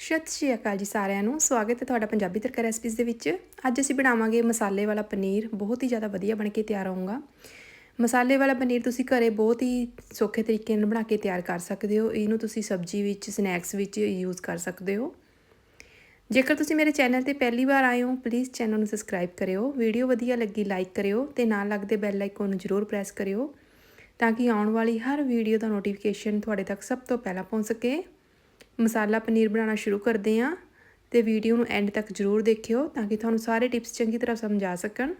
ਸਤਿ ਸ਼੍ਰੀ ਅਕਾਲ ਜੀ ਸਾਰਿਆਂ ਨੂੰ। ਸਵਾਗਤ ਹੈ ਤੁਹਾਡਾ ਪੰਜਾਬੀ ਤੜਕਾ ਰੈਸਪੀਜ਼ ਦੇ ਵਿੱਚ। ਅੱਜ ਅਸੀਂ ਬਣਾਵਾਂਗੇ ਮਸਾਲੇ ਵਾਲਾ ਪਨੀਰ। ਬਹੁਤ ਹੀ ਜ਼ਿਆਦਾ ਵਧੀਆ ਬਣ ਕੇ ਤਿਆਰ ਹੋਊਗਾ। ਮਸਾਲੇ ਵਾਲਾ ਪਨੀਰ ਤੁਸੀਂ ਘਰੇ ਬਹੁਤ ਹੀ ਸੌਖੇ ਤਰੀਕੇ ਨਾਲ ਬਣਾ ਕੇ ਤਿਆਰ ਕਰ ਸਕਦੇ ਹੋ। ਇਹਨੂੰ ਤੁਸੀਂ ਸਬਜ਼ੀ ਵਿੱਚ ਸਨੈਕਸ ਵਿੱਚ ਯੂਜ਼ ਕਰ ਸਕਦੇ ਹੋ। ਜੇਕਰ ਤੁਸੀਂ ਮੇਰੇ ਚੈਨਲ ਤੇ ਪਹਿਲੀ ਵਾਰ ਆਏ ਹੋ ਪਲੀਜ਼ ਚੈਨਲ ਨੂੰ ਸਬਸਕ੍ਰਾਈਬ ਕਰਿਓ। ਵੀਡੀਓ ਵਧੀਆ ਲੱਗੀ ਲਾਈਕ ਕਰਿਓ ਤੇ ਨਾਲ ਲੱਗਦੇ ਬੈਲ ਆਈਕਨ ਨੂੰ ਜ਼ਰੂਰ ਪ੍ਰੈਸ ਕਰਿਓ ਤਾਂ ਕਿ ਆਉਣ ਵਾਲੀ ਹਰ ਵੀਡੀਓ ਦਾ ਨੋਟੀਫਿਕੇਸ਼ਨ ਤੁਹਾਡੇ ਤੱਕ ਸਭ ਤੋਂ ਪਹਿਲਾਂ ਪਹੁੰਚ ਸਕੇ। ਮਸਾਲਾ ਪਨੀਰ ਬਣਾਉਣਾ ਸ਼ੁਰੂ ਕਰਦੇ ਹਾਂ ਤੇ ਵੀਡੀਓ ਨੂੰ ਐਂਡ ਤੱਕ ਜ਼ਰੂਰ ਦੇਖਿਓ ਤਾਂ ਕਿ ਤੁਹਾਨੂੰ ਸਾਰੇ ਟਿਪਸ ਚੰਗੀ ਤਰ੍ਹਾਂ ਸਮਝਾ ਸਕਣ।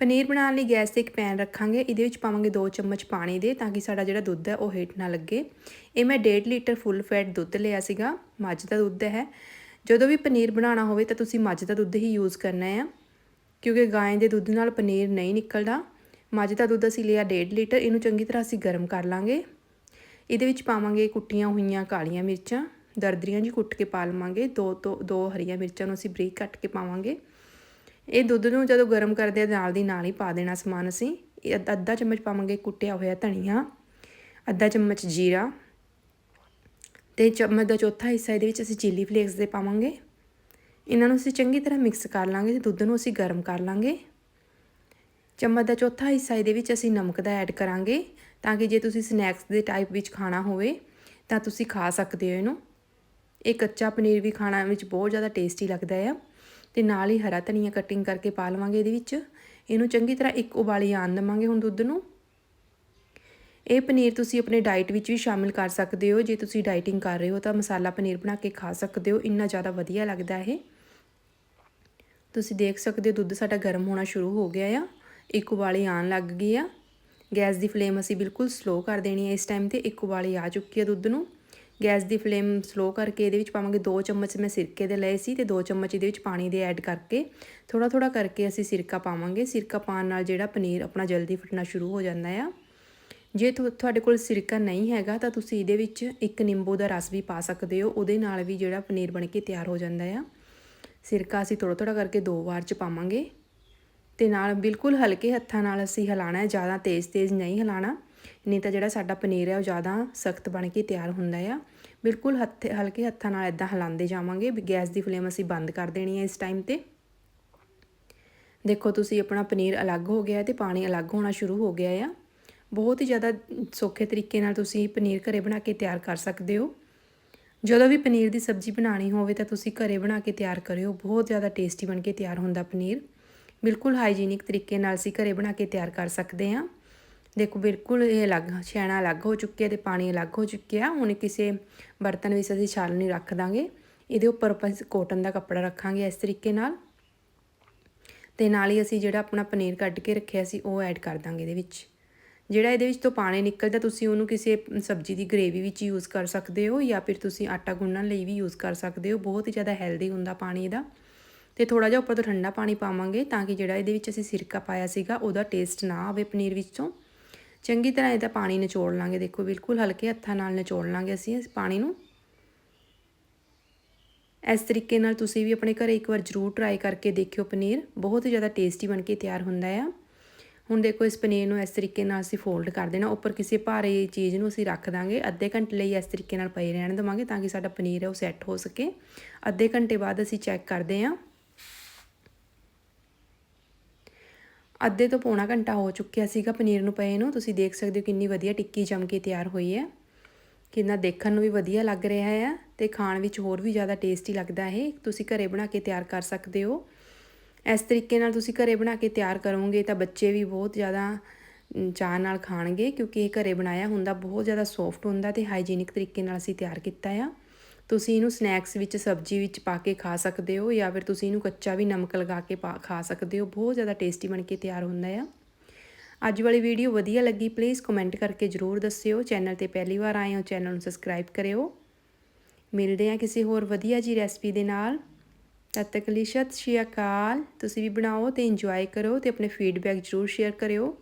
ਪਨੀਰ ਬਣਾਉਣ ਲਈ ਗੈਸ ਤੇ ਇੱਕ ਪੈਨ ਰੱਖਾਂਗੇ, ਇਹਦੇ ਵਿੱਚ ਪਾਵਾਂਗੇ 2 ਚਮਚ ਪਾਣੀ ਦੇ ਤਾਂ ਕਿ ਸਾਡਾ ਜਿਹੜਾ ਦੁੱਧ ਹੈ ਉਹ ਹੇਠ ਨਾ ਲੱਗੇ। ਇਹ ਮੈਂ 1.5 ਲੀਟਰ ਫੁੱਲ ਫੈਟ ਦੁੱਧ ਲਿਆ ਸੀਗਾ, ਮੱਝ ਦਾ ਦੁੱਧ ਹੈ। ਜਦੋਂ ਵੀ ਪਨੀਰ ਬਣਾਉਣਾ ਹੋਵੇ ਤਾਂ ਤੁਸੀਂ ਮੱਝ ਦਾ ਦੁੱਧ ਹੀ ਯੂਜ਼ ਕਰਨਾ ਹੈ, ਕਿਉਂਕਿ ਗਾਂ ਦੇ ਦੁੱਧ ਨਾਲ ਪਨੀਰ ਨਹੀਂ ਨਿਕਲਦਾ। ਮੱਝ ਦਾ ਦੁੱਧ ਅਸੀਂ ਲਿਆ 1.5 ਲੀਟਰ, ਇਹਨੂੰ ਚੰਗੀ ਤਰ੍ਹਾਂ ਅਸੀਂ ਗਰਮ ਕਰ ਲਾਂਗੇ। ਇਹਦੇ ਵਿੱਚ ਪਾਵਾਂਗੇ ਕੁੱਟੀਆਂ ਹੋਈਆਂ ਕਾਲੀਆਂ ਮਿਰਚਾਂ, ਦਰਦਰੀਆਂ ਜੀ ਕੁੱਟ ਕੇ ਪਾ ਲਵਾਂਗੇ, ਦੋ ਤੋਂ, ਦੋ ਹਰੀਆਂ ਮਿਰਚਾਂ ਨੂੰ ਅਸੀਂ ਬਰੀਕ ਕੱਟ ਕੇ ਪਾਵਾਂਗੇ। ਇਹ ਦੁੱਧ ਨੂੰ ਜਦੋਂ ਗਰਮ ਕਰਦੇ ਆ, ਨਾਲ ਦੀ ਨਾਲ ਹੀ ਪਾ ਦੇਣਾ ਸਮਾਨ ਅਸੀਂ। ਇਹ ਅੱਧਾ ਚਮਚ ਪਾਵਾਂਗੇ ਕੁੱਟਿਆ ਹੋਇਆ ਧਨੀਆ, ਅੱਧਾ ਚਮਚ ਜੀਰਾ ਤੇ ਚਮਚ ਦਾ ਚੌਥਾ ਹਿੱਸਾ ਇਹਦੇ ਵਿੱਚ ਅਸੀਂ ਚਿੱਲੀ ਫਲੇਕਸ ਦੇ ਪਾਵਾਂਗੇ। ਇਹਨਾਂ ਨੂੰ ਅਸੀਂ ਚੰਗੀ ਤਰ੍ਹਾਂ ਮਿਕਸ ਕਰ ਲਾਂਗੇ ਤੇ ਦੁੱਧ ਨੂੰ ਅਸੀਂ ਗਰਮ ਕਰ ਲਾਂਗੇ। ਚਮਚ ਦਾ ਚੌਥਾ ਹਿੱਸਾ ਇਹਦੇ ਵਿੱਚ ਅਸੀਂ ਨਮਕ ਦਾ ਐਡ ਕਰਾਂਗੇ। ਤਾਂ ਕਿ ਜੇ ਤੁਸੀਂ ਸਨੈਕਸ ਦੇ ਟਾਈਪ ਵਿੱਚ ਖਾਣਾ ਹੋਵੇ, ਤਾਂ ਤੁਸੀਂ ਖਾ ਸਕਦੇ ਹੋ ਇਹਨੂੰ। ਇਹ ਕੱਚਾ ਪਨੀਰ ਵੀ ਖਾਣਾ ਵਿੱਚ ਬਹੁਤ ਜ਼ਿਆਦਾ ਟੇਸਟੀ ਲੱਗਦਾ ਆ। ਤੇ ਨਾਲ ਹੀ ਹਰਾ ਧਨੀਆ ਕਟਿੰਗ ਕਰਕੇ ਪਾ ਲਵਾਂਗੇ ਇਹਦੇ ਵਿੱਚ। ਇਹਨੂੰ ਚੰਗੀ ਤਰ੍ਹਾਂ ਇੱਕ ਉਬਾਲੀ ਆਣ ਦਵਾਂਗੇ ਹੁਣ ਦੁੱਧ ਨੂੰ। ਇਹ ਪਨੀਰ ਤੁਸੀਂ ਆਪਣੇ ਡਾਈਟ ਵਿੱਚ ਵੀ ਸ਼ਾਮਿਲ ਕਰ ਸਕਦੇ ਹੋ। ਜੇ ਤੁਸੀਂ ਡਾਈਟਿੰਗ ਕਰ ਰਹੇ ਹੋ ਤਾਂ ਮਸਾਲਾ ਪਨੀਰ ਬਣਾ ਕੇ ਖਾ ਸਕਦੇ ਹੋ। ਇੰਨਾ ਜ਼ਿਆਦਾ ਵਧੀਆ ਲੱਗਦਾ ਇਹ। ਤੁਸੀਂ ਦੇਖ ਸਕਦੇ ਹੋ ਦੁੱਧ ਸਾਡਾ ਗਰਮ ਹੋਣਾ ਸ਼ੁਰੂ ਹੋ ਗਿਆ ਆ। ਇੱਕ ਉਬਾਲੀ ਆਣ ਲੱਗ ਗਈ ਆ। ਗੈਸ ਦੀ ਫਲੇਮ ਅਸੀਂ ਬਿਲਕੁਲ ਸਲੋ ਕਰ ਦੇਣੀ ਹੈ। ਇਸ ਟਾਈਮ ਤੇ ਇੱਕ ਉਬਾਲੀ ਆ ਚੁੱਕੀ ਹੈ ਦੁੱਧ ਨੂੰ। ਗੈਸ ਦੀ ਫਲੇਮ ਸਲੋ ਕਰਕੇ ਇਹਦੇ ਵਿੱਚ ਪਾਵਾਂਗੇ 2 ਚਮਚ ਮੈਂ ਸਿਰਕੇ ਦੇ ਲਏ ਸੀ ਤੇ 2 ਚਮਚ ਇਹਦੇ ਵਿੱਚ ਪਾਣੀ ਦੇ ਐਡ ਕਰਕੇ ਥੋੜਾ ਥੋੜਾ ਕਰਕੇ ਅਸੀਂ ਸਿਰਕਾ ਪਾਵਾਂਗੇ। ਸਿਰਕਾ ਪਾਉਣ ਨਾਲ ਜਿਹੜਾ ਪਨੀਰ ਆਪਣਾ ਜਲਦੀ ਫਟਣਾ ਸ਼ੁਰੂ ਹੋ ਜਾਂਦਾ ਆ। ਜੇ ਤੁਹਾਡੇ ਕੋਲ ਸਿਰਕਾ ਨਹੀਂ ਹੈਗਾ ਤਾਂ ਤੁਸੀਂ ਇਹਦੇ ਵਿੱਚ ਇੱਕ ਨਿੰਬੂ ਦਾ ਰਸ ਵੀ ਪਾ ਸਕਦੇ ਹੋ। ਉਹਦੇ ਨਾਲ ਵੀ ਜਿਹੜਾ ਪਨੀਰ ਬਣ ਕੇ ਤਿਆਰ ਹੋ ਜਾਂਦਾ ਆ। ਸਿਰਕਾ ਅਸੀਂ ਥੋੜਾ ਥੋੜਾ ਕਰਕੇ ਦੋ ਵਾਰ ਚ ਪਾਵਾਂਗੇ। ਤੇ ਨਾਲ ਬਿਲਕੁਲ ਹਲਕੇ ਹੱਥਾਂ ਨਾਲ ਅਸੀਂ ਹਿਲਾਣਾ ਹੈ, ਜ਼ਿਆਦਾ ਤੇਜ਼-ਤੇਜ਼ ਨਹੀਂ ਹਿਲਾਣਾ। ਨਹੀਂ ਤਾਂ ਜਿਹੜਾ ਸਾਡਾ ਪਨੀਰ ਹੈ, ਉਹ ਜ਼ਿਆਦਾ ਸਖਤ ਬਣ ਕੇ ਤਿਆਰ ਹੁੰਦਾ ਆ। ਬਿਲਕੁਲ ਹੱਥ, ਹਲਕੇ ਹੱਥਾਂ ਨਾਲ ਇਦਾਂ ਹਿਲਾਉਂਦੇ ਜਾਵਾਂਗੇ। ਵੀ ਗੈਸ ਦੀ ਫਲੇਮ ਅਸੀਂ ਬੰਦ ਕਰ ਦੇਣੀ ਹੈ ਇਸ ਟਾਈਮ ਤੇ। ਦੇਖੋ, ਤੁਸੀਂ ਆਪਣਾ ਪਨੀਰ ਅਲੱਗ ਹੋ ਗਿਆ ਤੇ ਪਾਣੀ ਅਲੱਗ ਹੋਣਾ ਸ਼ੁਰੂ ਹੋ ਗਿਆ ਆ। ਬਹੁਤ ਹੀ ਜ਼ਿਆਦਾ ਸੌਖੇ ਤਰੀਕੇ ਨਾਲ ਤੁਸੀਂ ਪਨੀਰ ਘਰੇ ਬਣਾ ਕੇ ਤਿਆਰ ਕਰ ਸਕਦੇ ਹੋ। ਜਦੋਂ ਵੀ ਪਨੀਰ ਦੀ ਸਬਜ਼ੀ ਬਣਾਣੀ ਹੋਵੇ ਤਾਂ ਤੁਸੀਂ ਘਰੇ ਬਣਾ ਕੇ ਤਿਆਰ ਕਰਿਓ। ਬਹੁਤ ਜ਼ਿਆਦਾ ਟੇਸਟੀ ਬਣ ਕੇ ਤਿਆਰ ਹੁੰਦਾ ਪਨੀਰ। ਬਿਲਕੁਲ ਹਾਈਜੀਨਿਕ ਤਰੀਕੇ ਨਾਲ ਅਸੀਂ ਘਰੇ ਬਣਾ ਕੇ ਤਿਆਰ ਕਰ ਸਕਦੇ ਹਾਂ। ਦੇਖੋ, ਬਿਲਕੁਲ ਇਹ ਅਲੱਗ ਛੈਣਾ ਅਲੱਗ ਹੋ ਚੁੱਕਿਆ ਤੇ ਪਾਣੀ ਅਲੱਗ ਹੋ ਚੁੱਕਿਆ। ਹੁਣ ਕਿਸੇ ਬਰਤਨ ਵਿੱਚ ਅਸੀਂ ਛਾਲਣੀ ਰੱਖ ਦਾਂਗੇ। ਇਹਦੇ ਉੱਪਰ ਆਪਾਂ ਕੋਟਨ ਦਾ ਕੱਪੜਾ ਰੱਖਾਂਗੇ ਇਸ ਤਰੀਕੇ ਨਾਲ। ਤੇ ਨਾਲ ਹੀ ਅਸੀਂ ਜਿਹੜਾ ਆਪਣਾ ਪਨੀਰ ਕੱਢ ਕੇ ਰੱਖਿਆ ਸੀ, ਉਹ ਐਡ ਕਰ ਦਾਂਗੇ ਇਹਦੇ ਵਿੱਚ। ਜਿਹੜਾ ਇਹਦੇ ਵਿੱਚ ਤੋਂ ਪਾਣੀ ਨਿਕਲਦਾ, ਤੁਸੀਂ ਉਹਨੂੰ ਕਿਸੇ ਸਬਜ਼ੀ ਦੀ ਗ੍ਰੇਵੀ ਵਿੱਚ ਯੂਜ਼ ਕਰ ਸਕਦੇ ਹੋ ਜਾਂ ਫਿਰ ਤੁਸੀਂ ਆਟਾ ਗੁੰਨਣ ਲਈ ਵੀ ਯੂਜ਼ ਕਰ ਸਕਦੇ ਹੋ। ਬਹੁਤ ਹੀ ਜ਼ਿਆਦਾ ਹੈਲਦੀ ਹੁੰਦਾ ਪਾਣੀ ਇਹਦਾ। ਤੇ ਥੋੜਾ ਜਿਹਾ ਉੱਪਰ ਤੋਂ ਠੰਡਾ ਪਾਣੀ ਪਾਵਾਂਗੇ ਤਾਂ ਕਿ ਜਿਹੜਾ ਇਹਦੇ ਵਿੱਚ ਅਸੀਂ ਸਿਰਕਾ ਪਾਇਆ ਸੀਗਾ, ਉਹਦਾ ਟੇਸਟ ਨਾ ਆਵੇ ਪਨੀਰ ਵਿੱਚੋਂ। ਚੰਗੀ ਤਰ੍ਹਾਂ ਇਹਦਾ ਪਾਣੀ ਨਿਚੋੜ ਲਾਂਗੇ, ਦੇਖੋ ਬਿਲਕੁਲ ਹਲਕੇ ਹੱਥਾਂ ਨਾਲ ਨਿਚੋੜ ਲਾਂਗੇ ਅਸੀਂ ਇਸ ਪਾਣੀ ਨੂੰ। ਇਸ ਤਰੀਕੇ ਨਾਲ ਤੁਸੀਂ ਵੀ ਆਪਣੇ ਘਰੇ ਇੱਕ ਵਾਰ ਜ਼ਰੂਰ ਟਰਾਈ ਕਰਕੇ ਦੇਖਿਓ ਪਨੀਰ, ਬਹੁਤ ਹੀ ਜ਼ਿਆਦਾ ਟੇਸਟੀ ਬਣ ਕੇ ਤਿਆਰ ਹੁੰਦਾ ਆ। ਹੁਣ ਦੇਖੋ ਇਸ ਪਨੀਰ ਨੂੰ ਇਸ ਤਰੀਕੇ ਨਾਲ ਅਸੀਂ ਫੋਲਡ ਕਰ ਦੇਣਾ, ਉੱਪਰ ਕਿਸੇ ਭਾਰੇ ਚੀਜ਼ ਨੂੰ ਅਸੀਂ ਰੱਖ ਦਾਂਗੇ। ਅੱਧੇ ਘੰਟੇ ਲਈ ਇਸ ਤਰੀਕੇ ਨਾਲ ਪਈ ਰਹਿਣ ਦੇਵਾਂਗੇ ਤਾਂ ਕਿ ਸਾਡਾ ਪਨੀਰ ਹੈ ਉਹ ਸੈੱਟ ਹੋ ਸਕੇ। ਅੱਧੇ ਘੰਟੇ ਬਾਅਦ ਅਸੀਂ ਚੈੱਕ ਕਰਦੇ ਹਾਂ ਅੱਧੇ ਤੋਂ ਪੌਣਾ ਘੰਟਾ ਹੋ ਚੁੱਕਿਆ ਸੀਗਾ ਪਨੀਰ ਨੂੰ ਪਏ ਨੂੰ। ਤੁਸੀਂ ਦੇਖ ਸਕਦੇ ਹੋ ਕਿੰਨੀ ਵਧੀਆ ਟਿੱਕੀ ਜੰਮ ਕੇ ਤਿਆਰ ਹੋਈ ਹੈ। ਕਿੰਨਾ ਦੇਖਣ ਨੂੰ ਵੀ ਵਧੀਆ ਲੱਗ ਰਿਹਾ ਹੈ ਤੇ ਖਾਣ ਵਿੱਚ ਹੋਰ ਵੀ ਜ਼ਿਆਦਾ ਟੇਸਟੀ ਲੱਗਦਾ ਹੈ ਤੁਸੀਂ ਘਰੇ ਬਣਾ ਕੇ ਤਿਆਰ ਕਰ ਸਕਦੇ ਹੋ। ਇਸ ਤਰੀਕੇ ਨਾਲ ਤੁਸੀਂ ਘਰੇ ਬਣਾ ਕੇ ਤਿਆਰ ਕਰੋਗੇ ਤਾਂ ਬੱਚੇ ਵੀ ਬਹੁਤ ਜ਼ਿਆਦਾ ਚਾਹ ਨਾਲ ਖਾਣਗੇ ਕਿਉਂਕਿ ਇਹ ਘਰੇ ਬਣਾਇਆ ਹੁੰਦਾ, ਬਹੁਤ ਜ਼ਿਆਦਾ ਸੌਫਟ ਹੁੰਦਾ ਤੇ ਹਾਈਜੀਨਿਕ ਤਰੀਕੇ ਨਾਲ ਅਸੀਂ ਤਿਆਰ ਕੀਤਾ ਆ। ਤੁਸੀਂ ਇਹਨੂੰ ਸਨੈਕਸ ਵਿੱਚ, ਸਬਜ਼ੀ ਵਿੱਚ ਪਾ ਕੇ ਖਾ ਸਕਦੇ ਹੋ ਜਾਂ ਫਿਰ ਤੁਸੀਂ ਇਹਨੂੰ ਕੱਚਾ ਵੀ ਨਮਕ ਲਗਾ ਕੇ ਖਾ ਸਕਦੇ ਹੋ। ਬਹੁਤ ਜ਼ਿਆਦਾ ਟੇਸਟੀ ਬਣ ਕੇ ਤਿਆਰ ਹੁੰਦਾ ਆ। ਅੱਜ ਵਾਲੀ ਵੀਡੀਓ ਵਧੀਆ ਲੱਗੀ ਪਲੀਜ਼ ਕਮੈਂਟ ਕਰਕੇ ਜਰੂਰ ਦੱਸਿਓ। ਚੈਨਲ ਤੇ ਪਹਿਲੀ ਵਾਰ ਆਏ ਹੋ ਚੈਨਲ ਨੂੰ ਸਬਸਕ੍ਰਾਈਬ ਕਰਿਓ। ਮਿਲਦੇ ਆ ਕਿਸੇ ਹੋਰ ਵਧੀਆ ਜੀ ਰੈਸਪੀ ਦੇ ਨਾਲ। ਤਦ ਤੱਕ ਲਈ ਸਤਿ ਸ਼੍ਰੀ ਅਕਾਲ। ਤੁਸੀਂ ਵੀ ਬਣਾਓ ਤੇ ਇੰਜੋਏ ਕਰੋ ਤੇ ਆਪਣੇ ਫੀਡਬੈਕ ਜਰੂਰ ਸ਼ੇਅਰ ਕਰਿਓ।